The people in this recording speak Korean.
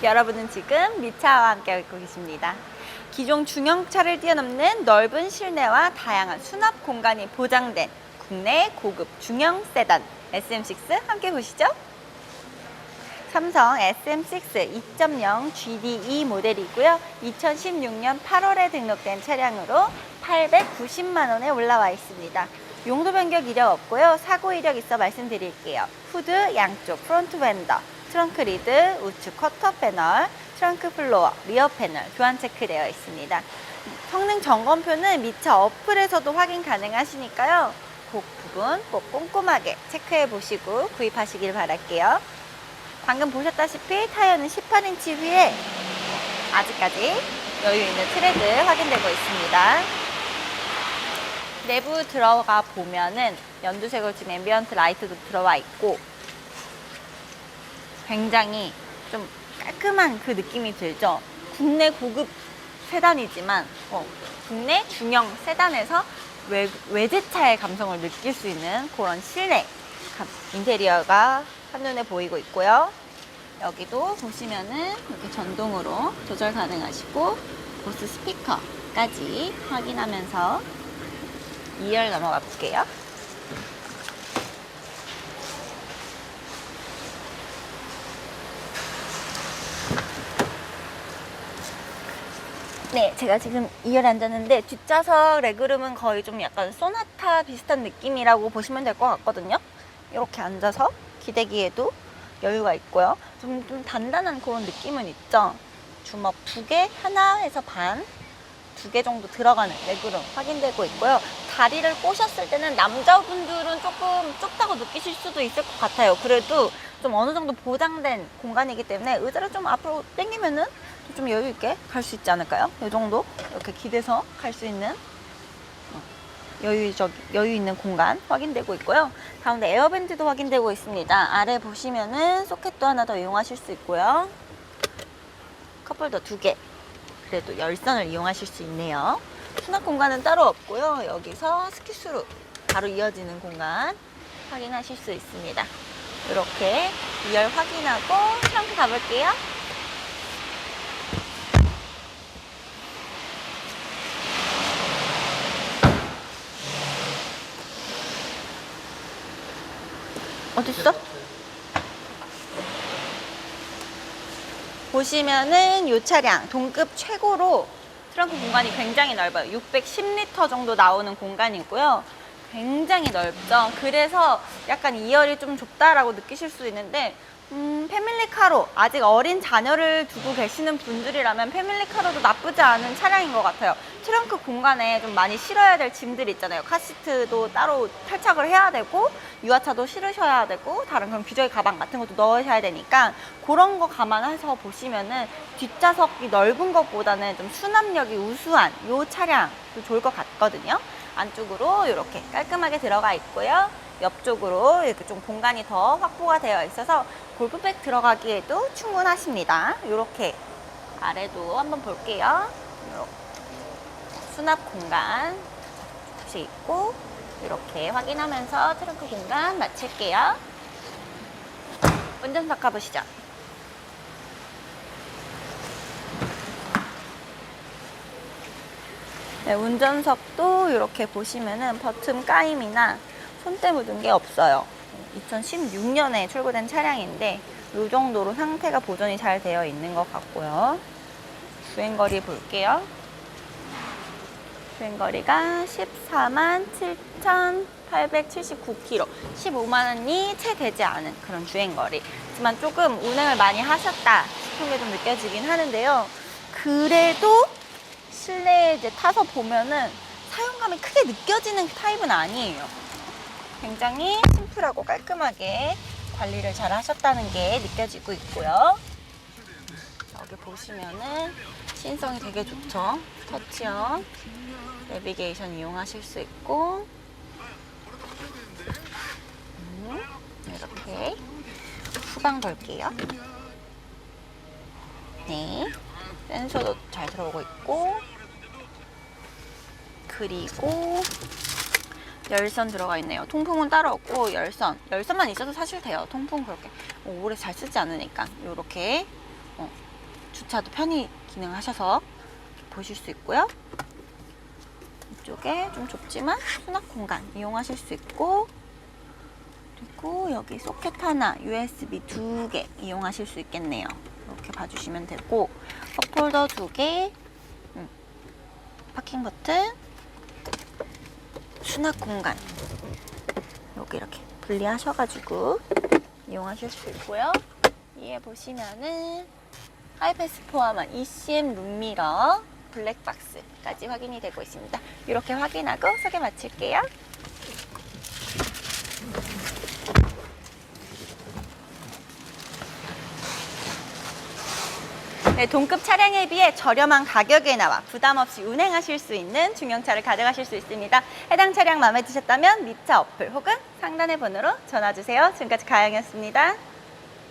여러분은 지금 미차와 함께하고 계십니다. 기존 중형차를 뛰어넘는 넓은 실내와 다양한 수납 공간이 보장된 국내 고급 중형 세단 SM6 함께 보시죠. 삼성 SM6 2.0 GDE 모델이고요. 2016년 8월에 등록된 차량으로 890만 원에 올라와 있습니다. 용도 변경 이력 없고요. 사고 이력 있어 말씀드릴게요. 후드 양쪽 프론트 벤더, 트렁크 리드, 우측 커터 패널, 트렁크 플로어, 리어 패널 교환 체크되어 있습니다. 성능 점검표는 미차 어플에서도 확인 가능하시니까요. 그 부분 꼭 꼼꼼하게 체크해 보시고 구입하시길 바랄게요. 방금 보셨다시피 타이어는 18인치 위에 아직까지 여유 있는 트레드 확인되고 있습니다. 내부 들어가 보면은 연두색으로 지금 앰비언트 라이트도 들어와 있고 굉장히 좀 깔끔한 그 느낌이 들죠. 국내 고급 세단이지만 어, 국내 중형 세단에서 외, 외제차의 감성을 느낄 수 있는 그런 실내 감- 인테리어가 한눈에 보이고 있고요. 여기도 보시면은 이렇게 전동으로 조절 가능하시고 보스 스피커까지 확인하면서 2열 넘어가 볼게요. 네, 제가 지금 2열에 앉았는데 뒷좌석 레그룸은 거의 좀 약간 소나타 비슷한 느낌이라고 보시면 될 것 같거든요. 이렇게 앉아서 기대기에도 여유가 있고요. 좀, 좀 단단한 그런 느낌은 있죠. 주먹 두 개, 하나에서 반, 두 개 정도 들어가는 레그룸 확인되고 있고요. 다리를 꼬셨을 때는 남자분들은 조금 좁다고 느끼실 수도 있을 것 같아요. 그래도 좀 어느 정도 보장된 공간이기 때문에 의자를 좀 앞으로 당기면은 좀 여유 있게 갈 수 있지 않을까요? 이 정도 이렇게 기대서 갈 수 있는 어, 여유적 여유 있는 공간 확인되고 있고요. 가운데 에어밴드도 확인되고 있습니다. 아래 보시면은 소켓도 하나 더 이용하실 수 있고요. 컵홀더 두 개. 그래도 열선을 이용하실 수 있네요. 수납 공간은 따로 없고요. 여기서 스키스로 바로 이어지는 공간 확인하실 수 있습니다. 이렇게 2열 확인하고 트렁크 가볼게요. 어딨어? 보시면은 이 차량 동급 최고로 트렁크 공간이 굉장히 넓어요. 610리터 정도 나오는 공간이고요. 굉장히 넓죠. 그래서 약간 2열이 좀 좁다라고 느끼실 수 있는데 음, 패밀리카로 아직 어린 자녀를 두고 계시는 분들이라면 패밀리카로도 나쁘지 않은 차량인 것 같아요. 트렁크 공간에 좀 많이 실어야 될 짐들 있잖아요. 카시트도 따로 탈착을 해야 되고 유아차도 실으셔야 되고 다른 그런 규정의 가방 같은 것도 넣으셔야 되니까 그런 거 감안해서 보시면은 뒷좌석이 넓은 것보다는 좀 수납력이 우수한 이 차량도 좋을 것 같거든요. 안쪽으로 이렇게 깔끔하게 들어가 있고요. 옆쪽으로 이렇게 좀 공간이 더 확보가 되어 있어서 골프백 들어가기에도 충분하십니다. 이렇게 아래도 한번 볼게요. 수납 공간 곳이 있고 이렇게 확인하면서 트렁크 공간 마칠게요. 운전석 가보시죠. 네, 운전석도 이렇게 보시면은 버튼 까임이나 손때 묻은 게 없어요. 2016년에 출고된 차량인데 이 정도로 상태가 보존이 잘 되어 있는 것 같고요. 주행거리 볼게요. 주행거리가 14만 7,879km, 15만 원이 채 되지 않은 그런 주행거리. 하지만 조금 운행을 많이 하셨다 싶은 게 좀 느껴지긴 하는데요. 그래도 실내에 이제 타서 보면은 사용감이 크게 느껴지는 타입은 아니에요. 굉장히 심플하고 깔끔하게 관리를 잘 하셨다는 게 느껴지고 있고요. 여기 보시면은 신성이 되게 좋죠. 터치형 내비게이션 이용하실 수 있고 음, 이렇게 후방 볼게요. 네, 센서도 잘 들어오고 있고 그리고 열선 들어가 있네요. 통풍은 따로 없고 열선, 열선만 있어도 사실 돼요. 통풍 그렇게 오래 잘 쓰지 않으니까 이렇게 어, 주차도 편히 기능하셔서 보실 수 있고요. 이쪽에 좀 좁지만 수납 공간 이용하실 수 있고 그리고 여기 소켓 하나, USB 두 개 이용하실 수 있겠네요. 이렇게 봐주시면 되고 컵홀더 두 개, 음, 파킹 버튼, 수납 공간 여기 이렇게 분리하셔가지고 이용하실 수 있고요. 위에 보시면은 하이패스 포함한 ECM 룸미러 블랙박스까지 확인이 되고 있습니다. 이렇게 확인하고 소개 마칠게요. 네, 동급 차량에 비해 저렴한 가격에 나와 부담 없이 운행하실 수 있는 중형차를 가져가실 수 있습니다. 해당 차량 마음에 드셨다면 미차 어플 혹은 상단의 번호로 전화 주세요. 지금까지 가영이었습니다.